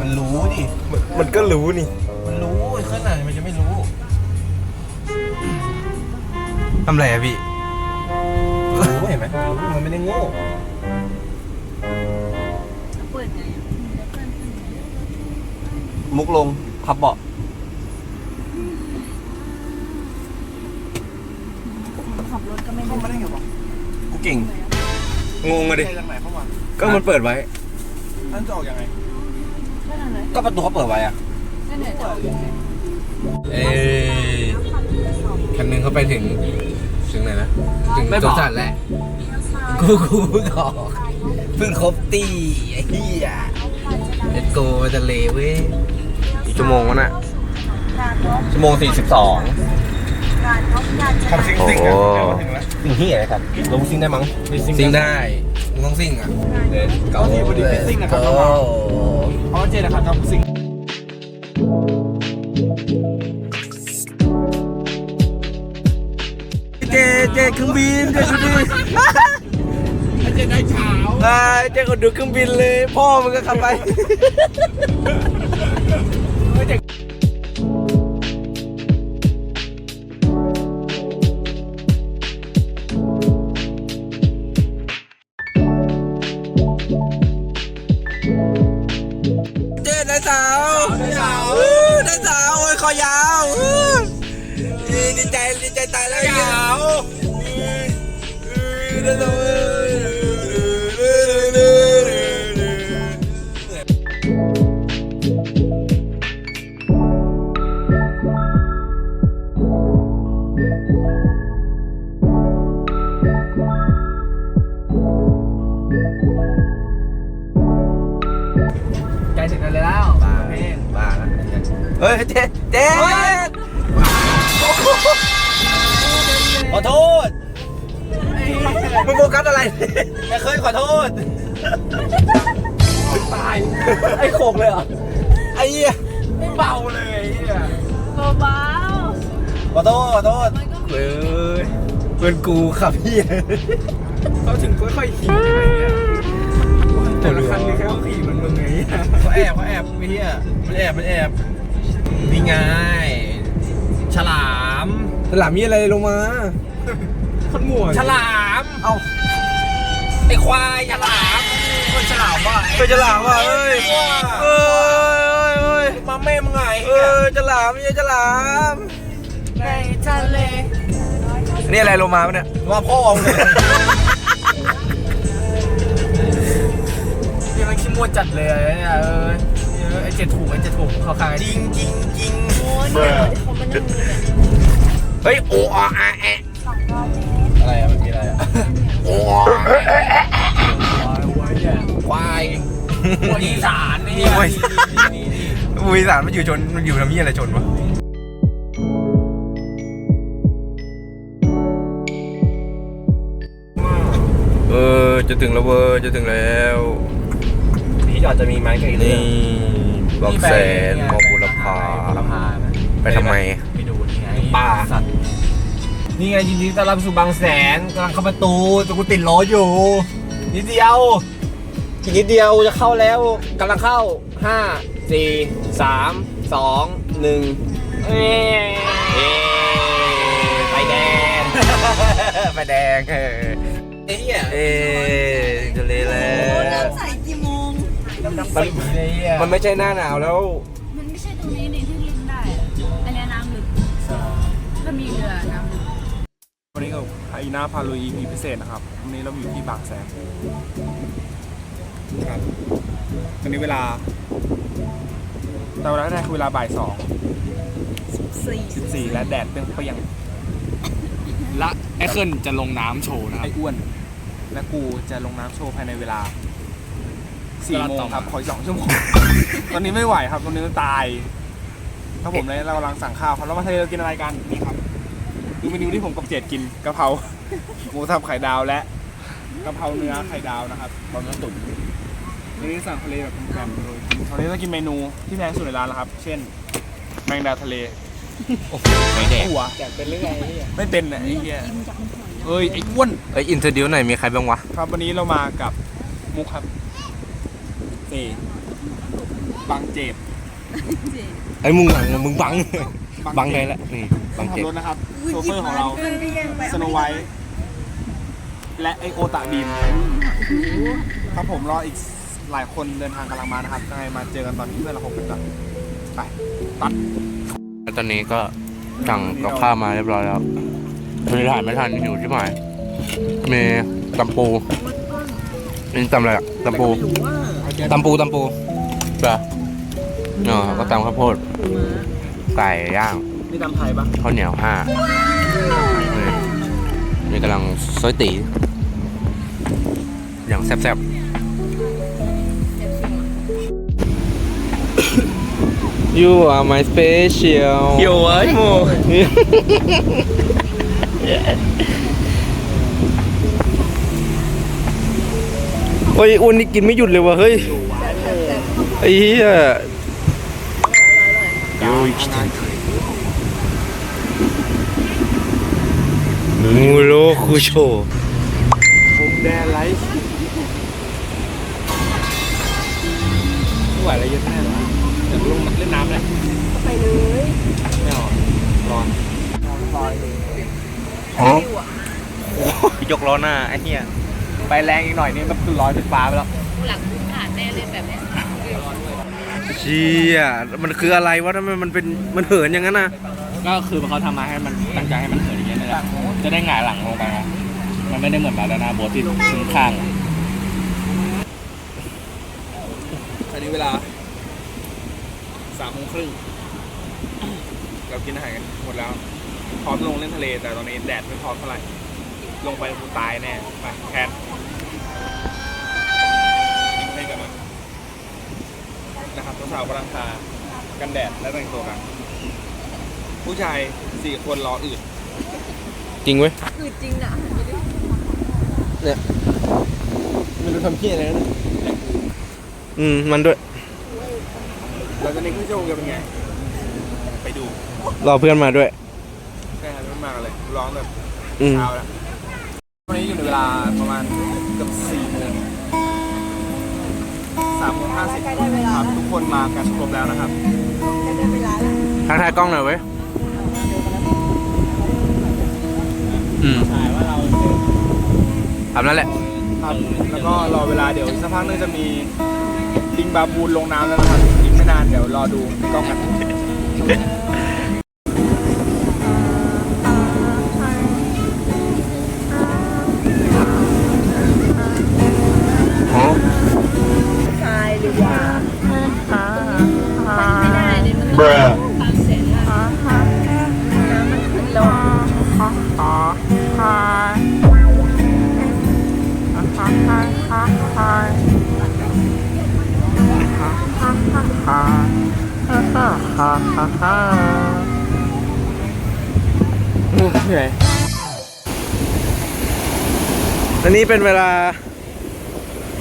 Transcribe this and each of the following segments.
มันรู้ดิมันก็รู้นี่ มันรู้ไอ้ขนาดมันจะไม่รู้ทำไรอะพี่รู้เห็นไหมมันรู้มันไม่ได้โง่เปิดไงมุกลงพับเบาะขับรถก็ไม่ได้ไม่ได้ไงวะกูเก่ง งงอะดิใครจากไหนเข้ามา ก็มันเปิดไว้ ท่านจะออกยังไงก็นั่นเลยก็ประตูเขาเปิดไว้อะนั่นเนี่ยจะออกยังไงเอ้ยคันหนึงเขาไปถึง ถึงไหนนะ ถึงจสันแล้วกูกูเพิ่งออกเพิ่งครบตีไอ้เหี้ยเลตโกมาจะเลเว้ยชั่วโมงวะน่ะการรถชั่วโมงสี่สิบสองการรถการทำซิงซิงอะโอ้เดี๋ยวมาถึงแล้ว สิ่งที่อะไรครับลงซิงได้มั้ง ซิงได้มึง ต้องซิงอะเด็ดเอาที่บริฟิตซิงนะครับน้องๆเพราะว่าเจนะครับทำซิงเจเจเครื่องบินเจดูดิเจได้เช้านายเจก็ดูเครื่องบินเลย พ่อมึงก็ขับไป เฮ้ยเพื่อนกูขับพี่เขาถึงค่อยๆขี่ไอ้เหี้ยแต่ละคันนี่แค่เขาขี่มันมึงไงเหี้ยเขาแอบเขาแอบไอ้เหี้ยมันแอบมันแอบนี่ไงฉลามฉลามมีอะไรลงมาคนหมั่วฉลาม เอ้าไอ้ควายฉลามคนฉลามว่ะเป็นฉลามว่ะเอ้ยเอ้ยเอ้ยมาแม่มึงไงเออฉลามไม่ใช่ฉลามในทะเล นี่อะไรลงมาปะเนี่ยว่าพ่อมึงเลยยังมันขี้มวดจัดเลยไอ้เนี่ยเออไอ้เจ็ดถูกไอ้เจ็ดถูกเขาขายจริงจริงจริงโอ้ยเนี่ยเขาไม่ได้มีเนี่ยเฮ้ยโออาร์แอะสองร้อยเมตรอะไรอะมันมีอะไรอะโอควายหัวอีสานนี่โอ้ยอุยสารมันอยู่ชนมันอยู่ทำยี่อะไรชนวะ จะถึงแล้วเว้ยจะถึงแล้วนี่อาจจะมีไม้กับอีกนี่บอกแสนมอบุรพา บุรพาไปทำไม ไปดูนี่ไงป่า สัตว์นี่ไงยินดีต้อนรับสู่บางแสนกำลังเข้าประตูแตกูติดล้ออยู่ นิดเดียวอีกนิดเดียวจะเข้าแล้วกำลังเข้าห้าสี่สามสองหนึ่งเอ้ยไฟแดง ไฟแดงเออ ไอ้เหี้ยเอ๊ะจะเลยแล้โอ้ว น้ำใสกี่โมงดำๆปีเลยอะมันไม่ใช่หน้าหนาวแล้ว มันไม่ใช่ตรงนี้นี่ที่ริมได้อะอันเนี้ยน้ำลึกถ้ามีเรือน้ำลึก วันนี้กับไอนาพาลุย EP พิเศษนะครับ วันนี้เราอยู่ที่บางแสนครับตอนนี้เวลาแต่เวลาแรกคือเวลาบ่ายสองสี่ สิบสี่และแดดเปรี้ยง และไอ้เคิลจะลงน้ำโชว์นะๆครัไอ้บอ้วน และกูจะลงน้ำโชว์ภายในเวลาสี่โมงครับขออีกสองชั่วโมง ตอนนี้ไม่ไหวครับตอนนี้ตายครับผมเลยเรากำลังสั่งข้าวครับแล้วมาทะเลเรากินอะไรกันนี่ครับดูเมนูที่ผมกับเจดกินกะเพรา หมูสับไข่ดาวและกะเพราเนื้อไข่ดาวนะครับตอนนี้ตุ๋นวันนี้สั่งทะเลแบบแกรมๆเลยวันนี้เรากินเมนูที่แพงสุดในร้านแล้วครับ เช่น แมงดาทะเล ไม่แดงหัวแจกเป็นเรื่องไงเนี่ยไม่เป็นอะไอ้เหี้ยกินจากหอยเอ้ยไอ้อ้วนเอ้ยอินเทอร์ดิวหน่อยมีใครบ้างวะ ครับวันนี้เรามากับมุกครับสี่บางเจ็บไอ้มึงบังมึงบังบังได้แล้วนี่บังขับเจ็บรถนะครับโชเฟอร์ของเราสโนไวท์และไอโอตาบีมครับผมรออีกหลายคนเดินทางกำลังมานะครับยังไงมาเจอกันตอนที่เพื่อนเราพบกันก่อนไปตัดแล้ว ตอนนี้ก็สั่งกับข้าวมาเรียบร้อยแล้วไม่ได้ถ่ายไม่ทันหิวชิบหายมีตำปูนี่ตำอะไรอะตำปูตำปูตำปูเหรออ๋อก็ตำข้าวโพด ไก่ย่างนี่ตำไทยปะข้าวเหนียวห้านี่นี่กำลังซอยตีอย่างแซ่บๆ You are my special เกี่ยวไอ้โม โอ้ยอ้วนนี่กินไม่หยุดเลยวะเฮ้ยไอ้เหี้ยมูโรคุโชผมแดนไลฟ์ไม่ไหวอะไรเยอะแน่เลยเดี๋ยวลงเล่นน้ำเลยไปเลยไม่เอาร้อนยกล้อหน้าไอ้เหี้ยไปแรงอีกหน่อยนี่ก็คือร้อยเป็นฟ้าไปแล้วหลังผ่านแน่เลยแบบเนี้ยเชี่ยมันคืออะไรวะทำไมมันเป็นมันเหินอย่างนั้นน่ะก็คือเขาทำมาให้มันตั้งใจให้มันเหินอย่างเงี้ยนี่แหละจะได้หงายหลังลงไปไงมันไม่ได้เหมือนบาดานาโบทที่ถึงข้างอะอันนี้เวลาสามโมงครึ่งเรากินอาหารกันหมดแล้ว พร้อมลงเล่นทะเล แต่ตอนนี้แดดไม่พร้อมเท่าไหร่ ลงไปกูตายแน่ ไปแคทให้กันมานะครับสาวๆกำลังทากันแดดและแต่งตัวกัน ผู้ชายสี่คนรออื่นจริงเว้ยคือจริงนะไม่รู้ทำเหี้ยอะไรนะอืม มันด้วย แล้วตอนนี้คุณโจจะเป็นไง ไปดูรอเพื่อนมาด้วย ใช่ครับไม่มากันเลยร้องแบบอืม เช้าแล้ววันนี้อยู่ในเวลาประมาณเกือบสี่โมงสามโมงห้าสิบครับทุกคนมากันครบแล้วนะครับ ทักทายกล้องหน่อยเว้ย อืมถ่ายว่าเราทำนั่นแหละ ครับแล้วก็รอเวลาเดี๋ยวอีกสักพักนึงจะมีลิงบาบูนลงน้ำแล้วนะครับอีก ไม่นานเดี๋ยวรอดูกล้องกัน เหนื่อยตอนนี้เป็นเวลา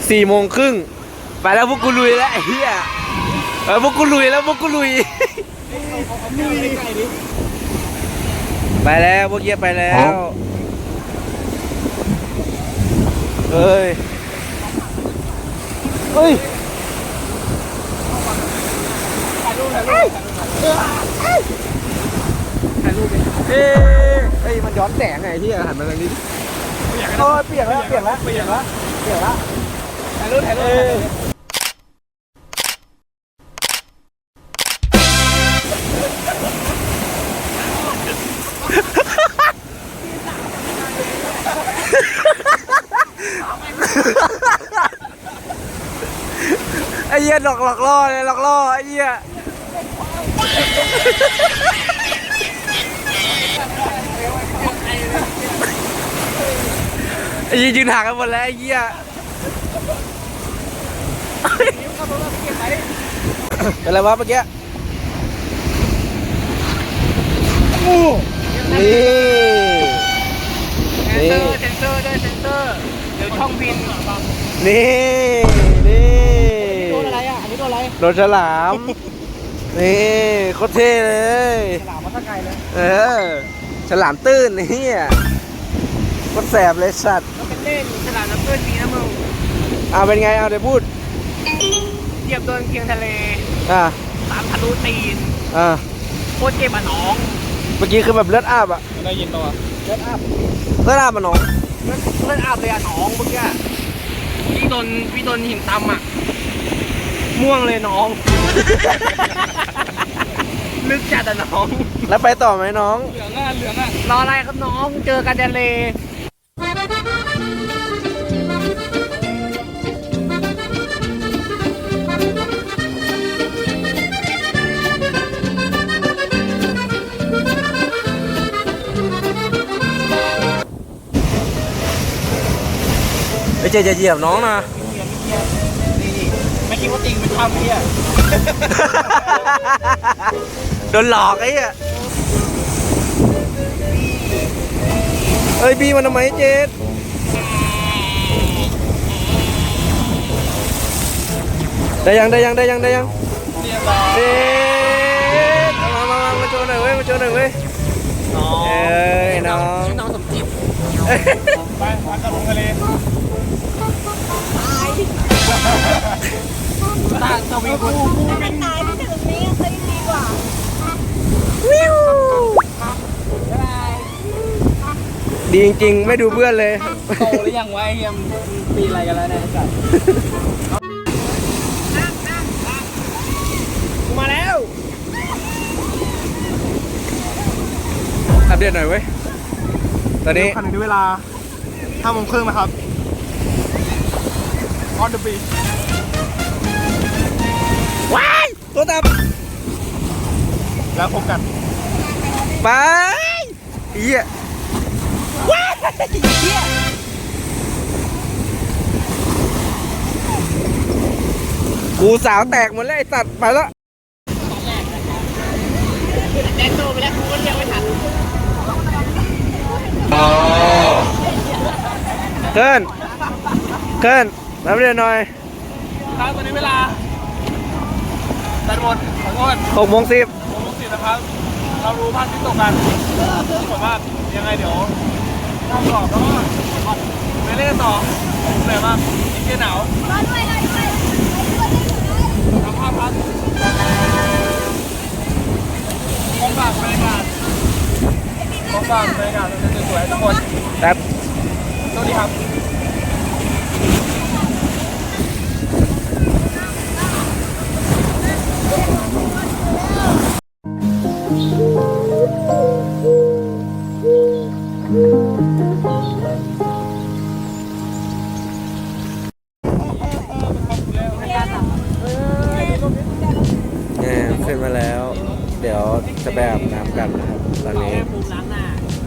สี่โมงครึ่งไปแล้วพวกกูลุยแล้วไอ้เหี้ยเออพวกกูลุยแล้วพวกกูลุยไปแล้วพวกเหี้ยไปแล้วเฮ้ยเฮ้ย เอ้ยเฮ้ย มันย้อนแสงไงที่หันมาทางนี้โอ้ยเปียกแล้วเปียกแล้วเปียกแล้วเปียกแล้วถ่ายรูปถ่ายรูปไอ้เหี้ยหลอกหลอกล่อเลยหลอกล่อไอ้เหี้ย ไอ้เหี้ยยืนห่างกันหมดแล้วไอ้เหี้ยเป็นไรวะเมื่อกี้นี่นี่เซนเซอร์ด้วยเซนเซอร์เดี๋ยวช่องบินนี่นี่โดนอะไรอะอันนี้โดนอะไรโดนฉลาม นี่โคตรเท่เลย ฉลามมาตั้งไกลเลยเออ ฉลามตื้นนี่อะโคตรแสบเลยสัตว์เป็นเล่นฉลามน้ำตื้นมีนะมึงเอาเป็นไงเอาเดี๋ยวพูดเยียบโดนเคียงทะเลอ่าตามทะลุตีนอ่าโคตรเจ็บอะน้อง เมื่อกี้คือแบบเลือดอาบอะได้ยินตัวเลือดอาบเลือดอาบมันน้องเลือดเลือดอาบเลยอะน้องเมื่อกี้พี่โดนพี่โดนหินตำอะ ม่วงเลยน้อง ลึกจัดอะน้อง แล้วไปต่อไหมน้อง เหลืองอะเหลืองอะรออะไรครับน้องเจอกันทะเลไปเจจะเหยียบน้องนะไม่คิด ว่าจริงเป็นทำเพี่อะโดนหลอกไอ้เหี้ยเอ้ยบีมันทำไมเจดได้ยังได้ยังได้ยังได้ยังเรียบร้อยเอ๊ะมามามามาโชว์หน่อยเว้ยมาโชว์หน่อยเว้ยน้องเอ้ยน้องชื่อน้องสมจิตไปพักกันลงทะเล ตาสวีคุณมันตายไม่ถึงนี้เคยดีกว่าดีจริงๆ ไม่ดูเพื่อนเลย โตหรือยังวะไอ้เฮียมนปีอะไรกันแล้วเนี่ยไอ้สัตว์กูมาแล้วอัปเดตหน่อยเว้ย ตอนนี้ ขณะนี้เวลาห้าโมงครึ่งนะครับ on the beach ว้ายตัวตับแล้วพบกันไปเหี้ยว้ายเหี้ยกูสาวแตกหมดแล้วไอ้สัตว์ไปแล้วแดนโตไปแล้วกูก็เรียกไม่ทันเกินเกินรับเรียนหน่อยครับตอนนี้เวลา ตัดหมดขอโทษหกโมงสิบผมลูกศิษย์นะครับ เรารู้ภาคที่ตกกันสวยมากยังไงเดี๋ยวทำกรอบแล้วก็ไปเล่นกันต่อเหนื่อยมากอีกแค่หนาวรอด้วยรอด้วยทำภาพพัดมองฝากบรรยากาศมองฝากบรรยากาศสวยๆทุกคน แป๊บ สวัสดีครับ เนี่ยขึ้นมาแล้ว เดี๋ยวจะไปอาบน้ำกันนะครับตอนนี้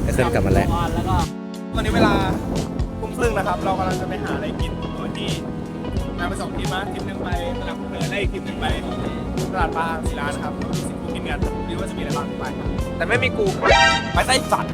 ไอเซ็นกลับมาแล้วก่อนแล้วก็ตอนนี้เวลาคุ้มครึ่งนะครับ เรากำลังจะไปหาอะไรกินโดยที่นาไปสองทีมนะทีมหนึ่งไปตลาดเนินและอีกทีมหนึ่งไปตลาดปลาศิลานะครับแล้วก็มีสิ่งที่กินกันดูว่าจะมีอะไรบ้างไป แต่ไม่มีกูไปไต้สัตว์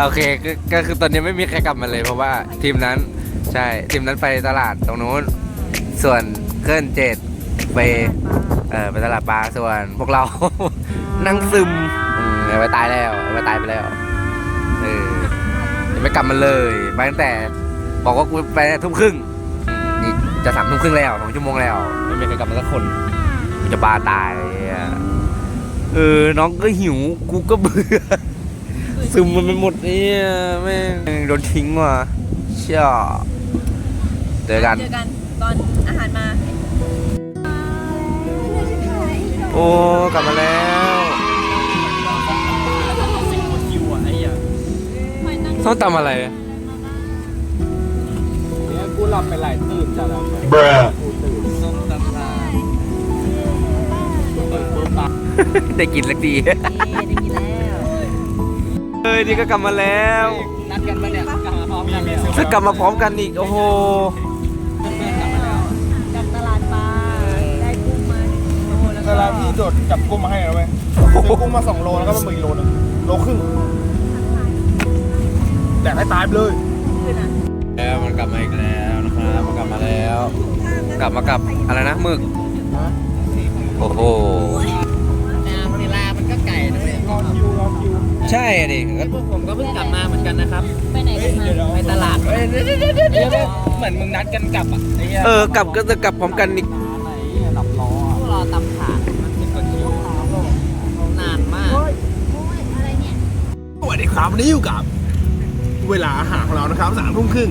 โอเคก็ก็คือตอนนี้ไม่มีใครกลับมาเลยเพราะว่าทีมนั้น ใช่ทีมนั้นไปตลาดตรงนู้น ส่วนเคลื่อนเจ็ดไปเออไปตลาดปลาส่วนพวกเรา นั่งซึมอืมไอ้ไปตายแล้วไอ้ไปตายไปแล้วเออยังไม่กลับมาเลยไปตั้งแต่บอกว่ากูไปทุ่มครึ่งอืมนี่จะสามทุ่มครึ่งแล้วสองชั่วโมงแล้ว ไม่มีใครกลับมาสักคนกูจะบ้าตายอะเออน้องก็หิวกูก็เบื่อ ซึมมันไปหมดเนี่ยแม่งโดนทิ้งว่ะเชี่ยเจอกัน เจอกันตอนอาหารมา โอ้กลับมาแล้วคิวอะไอ้เหี้ยต้องทำอะไรเนี่ยกูหลับไปหลายตื่นจัดแล้ว Bruh. กูตื่นส้มตำทาตื่นปุ๊บปั๊บได้กินสักทีเย้ได้กินแล้ว เอ้ยนี่ก็กลับมาแล้วนัดกันปะเนี่ยกลับมาพร้อมกันเลยเหรอจะกลับมาพร้อมกันอีกโอ้โหจากตลาดปลาได้กุ้งมาหนึ่งกิโลแล้วเวก็ลาพี่โดดจับกุ้งมาให้แล้วเว้ยซื้อกุ้งมาสองโลแล้วก็เป็นหมึกอีกโลนึงโลครึ่งแดกให้ตายไปเลยขึ้นอะแล้วมันกลับมาอีกแล้วนะครับมันกลับมาแล้ว กลับมากับอะไรนะหมึก โอ้โห ใช่ดิพวกผมก็เพิ่งกลับมาเหมือนกันนะครับ ไปไหนกันมาไปตลาดเฮ้ยเดี๋ยวเดี๋ยวเดี๋ยวเดี๋ยวเหมือนมึงนัดกันกลับอะไอ้เหี้ยเออกลับก็จะกลับพร้อมกันอีกดับล้อพวกรอตำถาดมันสิบกว่าคิวนานมากสวัสดีครับวันนี้อยู่กับ เวลาอาหารของเรานะครับสามทุ่มครึ่ง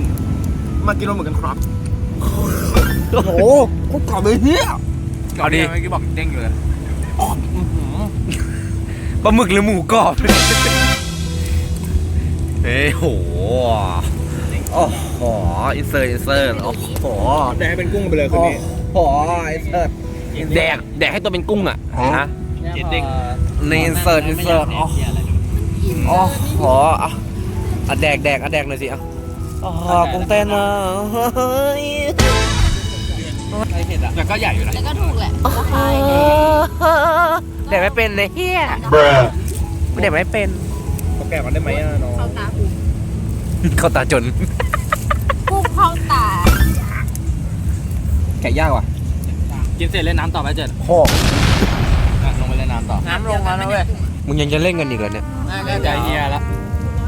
มากินนมเหมือนกันครับโอ้โหโคตรกรอบเลยเฮียเอาดิ เมื่อกี้บอกเด้งอยู่เลย ปลาหมึกหรือหมูกรอบเฮ้ยโหโอ้โหอินเสิร์ตอินเสิร์ตโอ้โหแดกให้เป็นกุ้งไปเลยคืนโอ้นี้โหอินเสิร์ตแดกแดกให้ตัวเป็นกุ้งอะฮะเจ็ดเด้งในอินเสิร์ตอินเสิร์ตโอ้โอ้โหอะอะแดกแดกอะแดกหน่อยสิอะอ๋อกุ้งเต้นอะเฮ้ยไอ เห็ดอะแต่ก็ใหญ่อยู่นะแต่ก็ถูกแหละราคาแดกไม่เป็นเลยเฮียแดกไม่เป็นเขาแกะมันได้ไหมอะน้องเข้าตาหูเข้าตาจนกุ้งเข้าตา แกะยากว่ะกินเสร็จเล่นน้ำต่อไปเจ็ดโอ้ลงไปเล่นน้ำต่อ น้ำลงมาแล้วเว้ย มึงยังจะเล่นกันอีกเหรอเนี่ยน่าจะเฮียแล้ว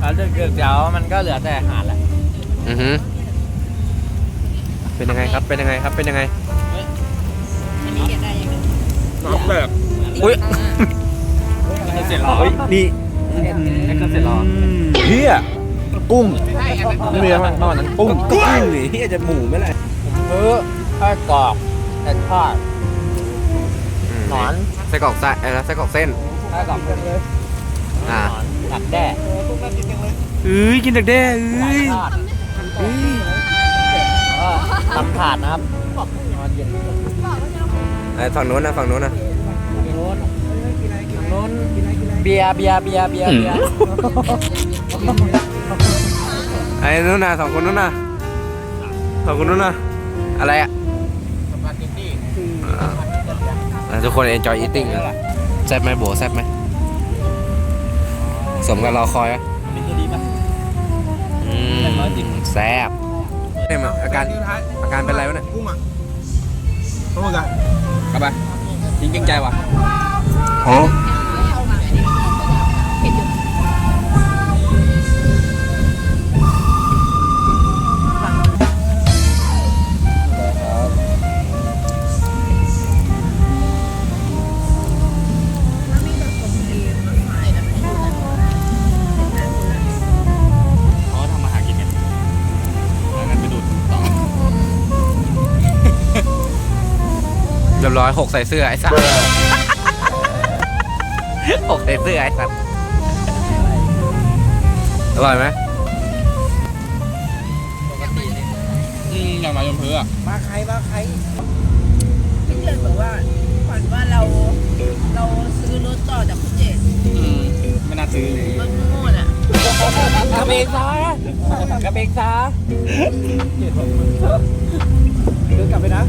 แล้วเดี๋ยวเดี๋ยวมันก็เหลือแต่อาหารละ อือฮึเป็นยังไงครับ เป็นยังไงครับ เป็นยังไง อันนี้เก็บได้ยังไงน้ำแบบอุ้ยเสร็จแล้วเฮ้ยนี่ไอ้ก็เสร็จแล้วเฮียกุ้งไม่มีอะไรมากนอกนั้นกุ้งก็กุ้งนี่เฮียจะหมูไม่ไรซื้อไส้กรอกแต่ทอดหนอนไส้กรอกไส้อะไรนะไส้กรอกเส้นไส้กรอกเส้นเลยอ่าหนอนดักแด้เอ้ยกินดักแด้เอ้ยทอดเอ้ยแล้วก็ตำถาดนะครับน อนเย็นไอ้ฝั่งโน้นนะฝั่งโน้นนะโน้นโน้นเบียร์เบียร์เบียร์เบียร์เบียร์ไอ้นู้นนะสองคนนู้นนะสองคนนู้นนะอะไรอะอ่าทุกคน enjoy eating อะแซ่บไหมโบแซ่บไหมสมกับเราคอยอะนี่จะดีป่ะอืมแซ่บเนี่ยมันอาการอาการเป็นไรวะเนี่ย กุ้งอะต้องมากันกลับไปจริงจริงใจว่ะเข ยบร้อยหกใส่เสื้อไอ้สัสหกใส่เสื้อไอ้สัสอร่อยไหมอืมอย่างไรยมเพื่อมาใครมาใครพี่เจนบอกว่าฝันว่าเราเราซื้อรถต่อจากคุณเจนอืมไม่น่าซื้อเลยรถโง่น่ะกระเบงซ้ากระเบงซ้าเดินกลับไปนะ